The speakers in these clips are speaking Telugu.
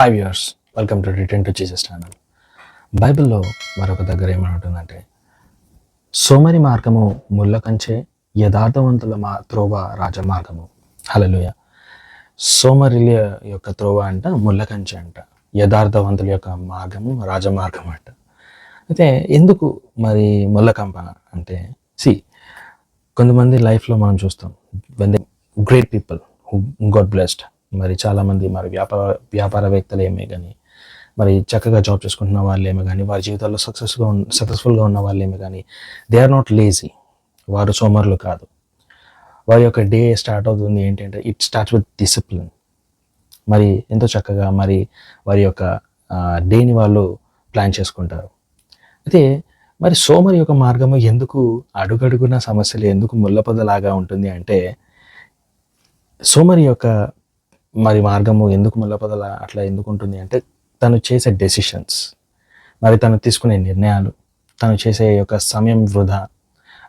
Five years welcome to return to Jesus channel బైబిల్లో మరొక దగ్గర ఏమంటుందంటే సోమరి మార్గము ముళ్ళ కంచే యథార్థవంతుల మా త్రోవ రాజమార్గము. హలలుయ సోమరిల యొక్క త్రోవ అంట ముళ్ళ కంచె అంట. యథార్థవంతుల యొక్క మార్గము రాజమార్గం అంట. అయితే ఎందుకు మరి ముళ్ళకంప అంటే సి కొంతమంది లైఫ్లో మనం చూస్తాం. When they great people who God blessed మరి చాలామంది మరి వ్యాపార వ్యాపారవేత్తలు ఏమే కానీ మరి చక్కగా జాబ్ చేసుకుంటున్న వాళ్ళు కానీ వారి జీవితాల్లో సక్సెస్గా ఉన్న సక్సెస్ఫుల్గా ఉన్న వాళ్ళు కానీ దే ఆర్ నాట్ లేజీ వారు సోమరులు కాదు. వారి యొక్క డే స్టార్ట్ అవుతుంది ఏంటంటే ఇట్ స్టార్ట్స్ విత్ డిసిప్లిన్ మరి ఎంతో చక్కగా మరి వారి యొక్క డేని వాళ్ళు ప్లాన్ చేసుకుంటారు. అయితే మరి సోమరి యొక్క మార్గము ఎందుకు అడుగడుగున సమస్యలు ఎందుకు ముళ్ళపదలాగా ఉంటుంది అంటే సోమరి యొక్క మరి మార్గము ఎందుకు ముళ్ళపొదల అట్లా ఎందుకు ఉంటుంది అంటే తను చేసే డెసిషన్స్ మరి తను తీసుకునే నిర్ణయాలు తను చేసే యొక్క సమయం వృధా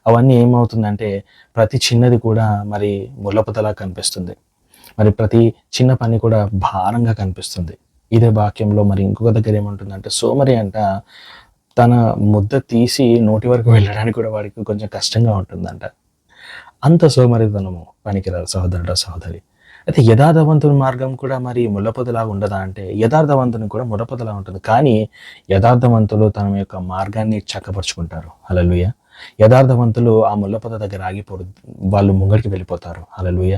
అవన్నీ ఏమవుతుందంటే ప్రతి చిన్నది కూడా మరి ముళ్ళపొదలా కనిపిస్తుంది. మరి ప్రతి చిన్న పని కూడా భారంగా కనిపిస్తుంది. ఇదే వాక్యంలో మరి ఇంకొక దగ్గర ఏమంటుందంటే సోమరి అంట తన ముద్ద తీసి నోటి వరకు వెళ్ళడానికి కూడా వాడికి కొంచెం కష్టంగా ఉంటుందంట. అంత సోమరితనము పనికిరాదు సహోదరుడు సహోదరి. అయితే యథార్థవంతుని మార్గం కూడా మరి ముళ్ళపొదలా ఉండదా అంటే యథార్థవంతుని కూడా ముళ్ళపొదలా ఉంటుంది. కానీ యథార్థవంతులు తన యొక్క మార్గాన్ని చక్కపరుచుకుంటారు. అలలుయ యథార్థవంతులు ఆ ముళ్ళపొద దగ్గర ఆగిపోరు వాళ్ళు ముంగడికి వెళ్ళిపోతారు. అలలుయ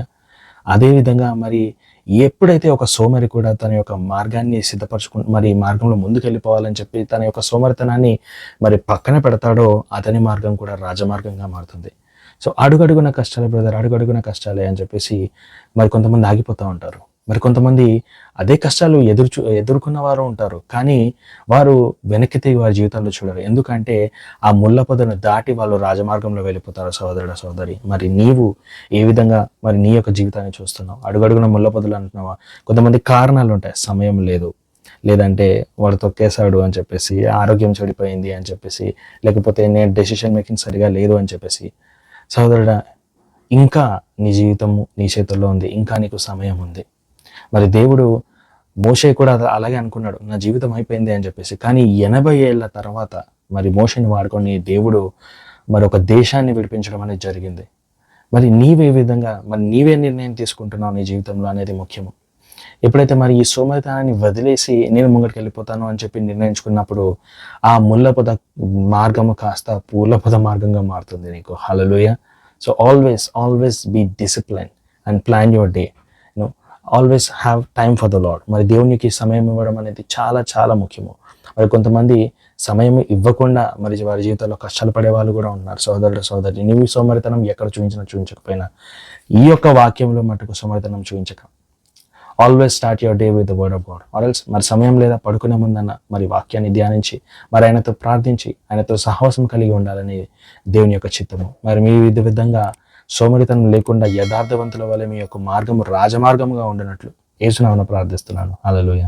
అదేవిధంగా మరి ఎప్పుడైతే ఒక సోమరి కూడా తన యొక్క మార్గాన్ని సిద్ధపరచుకు మరి మార్గంలో ముందుకు వెళ్ళిపోవాలని చెప్పి తన యొక్క సోమరితనాన్ని మరి పక్కన పెడతాడో అతని మార్గం కూడా రాజమార్గంగా మారుతుంది. సో అడుగడుగున కష్టాలే బ్రదర్ అడుగడుగున కష్టాలే అని చెప్పేసి మరి కొంతమంది ఆగిపోతూ ఉంటారు. మరి కొంతమంది అదే కష్టాలు ఎదురు ఎదుర్కొన్న వారు ఉంటారు. కానీ వారు వెనక్కి తిరిగి వారి జీవితాల్లో చూడరు. ఎందుకంటే ఆ ముళ్ళ పొదను దాటి వాళ్ళు రాజమార్గంలో వెళ్ళిపోతారు సోదరుడు సోదరి మరి నీవు ఏ విధంగా మరి నీ యొక్క జీవితాన్ని చూస్తున్నావు? అడుగడుగున ముళ్ళ పొదలు అంటున్నావా? కొంతమంది కారణాలు ఉంటాయి. సమయం లేదు. లేదంటే వాడు తొక్కేశాడు అని చెప్పేసి ఆరోగ్యం చెడిపోయింది అని చెప్పేసి లేకపోతే నేను డెసిషన్ మేకింగ్ సరిగా లేదు అని చెప్పేసి సోదరుడా ఇంకా నీ జీవితము నీ చేతుల్లో ఉంది ఇంకా నీకు సమయం ఉంది. మరి దేవుడు మోషే కూడా అలాగే అనుకున్నాడు నా జీవితం అయిపోయింది అని చెప్పేసి. కానీ ఎనభై ఏళ్ళ తర్వాత మరి మోషని వాడుకొని దేవుడు మరి ఒక దేశాన్ని విడిపించడం అనేది జరిగింది. మరి నీవే విధంగా మరి నీవే నిర్ణయం తీసుకుంటున్నావు నీ జీవితంలో అనేది ముఖ్యము. ఎప్పుడైతే మరి ఈ సోమరితనాన్ని వదిలేసి నేను ముంగడికి వెళ్ళిపోతాను అని చెప్పి నిర్ణయించుకున్నప్పుడు ఆ ముల్లపద మార్గము కాస్త పూలపద మార్గంగా మారుతుంది నీకు. Hallelujah so always always be discipline and plan your day no always have time for the lord మరి దేవునికి సమయం ఇవ్వడం అనేది చాలా చాలా ముఖ్యము. మరి కొంతమంది సమయం ఇవ్వకుండా మరి వారి జీవితంలో కష్టాలు పడే వాళ్ళు కూడా ఉన్నారు. సోదరుడు సోదరి నీవు సోమరితనం ఎక్కడ చూపించినా చూపించకపోయినా ఈ యొక్క వాక్యంలో మటుకు సోమరితనం చూపించక. Always start your day with the word of God ఆర్ఎల్స్ మరి సమయం లేదా పడుకునే ముందన్న మరి వాక్యాన్ని ధ్యానించి మరి ఆయనతో ప్రార్థించి ఆయనతో సహవాసం కలిగి ఉండాలని దేవుని యొక్క చిత్తము. మరి మీ విధ విధంగా సోమరితనం లేకుండా యథార్థవంతుల వల్ల మీ యొక్క మార్గము రాజమార్గముగా ఉండినట్లు ఏసునామను ప్రార్థిస్తున్నాను. అలలోయ